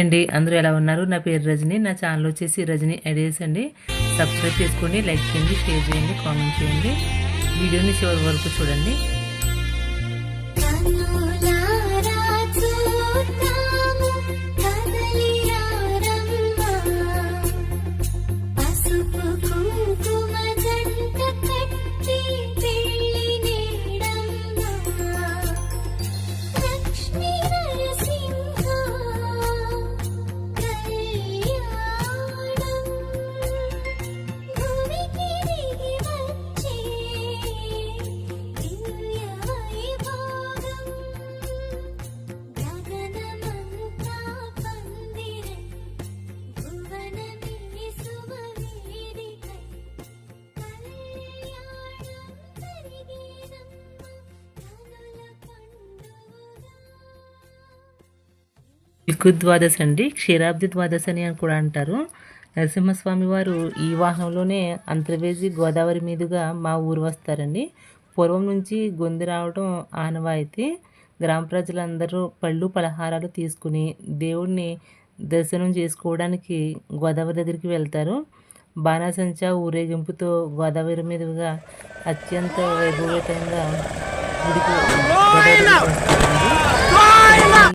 అండి అందరూ ఎలా ఉన్నారు? నా పేరు రజని నా ఛానల్ వచ్చేసి రజని ఐడియాస్ అండి. సబ్స్క్రైబ్ చేసుకోండి లైక్ చేయండి షేర్ చేయండి కామెంట్ చేయండి. వీడియోని చివరి వరకు చూడండి. ద్వాదశి అండి క్షీరాబ్ది ద్వాదశి అని అని కూడా అంటారు. నరసింహస్వామి వారు ఈ వాహనంలోనే అంతర్వేది గోదావరి మీదుగా మా ఊరు వస్తారండి. పూర్వం నుంచి గొంతు రావడం ఆనవాయితీ. గ్రామ ప్రజలందరూ పళ్ళు పలహారాలు తీసుకుని దేవుణ్ణి దర్శనం చేసుకోవడానికి గోదావరి దగ్గరికి వెళ్తారు. బాణాసంచా ఊరేగింపుతో గోదావరి మీదుగా అత్యంత వైభవతంగా గుడికి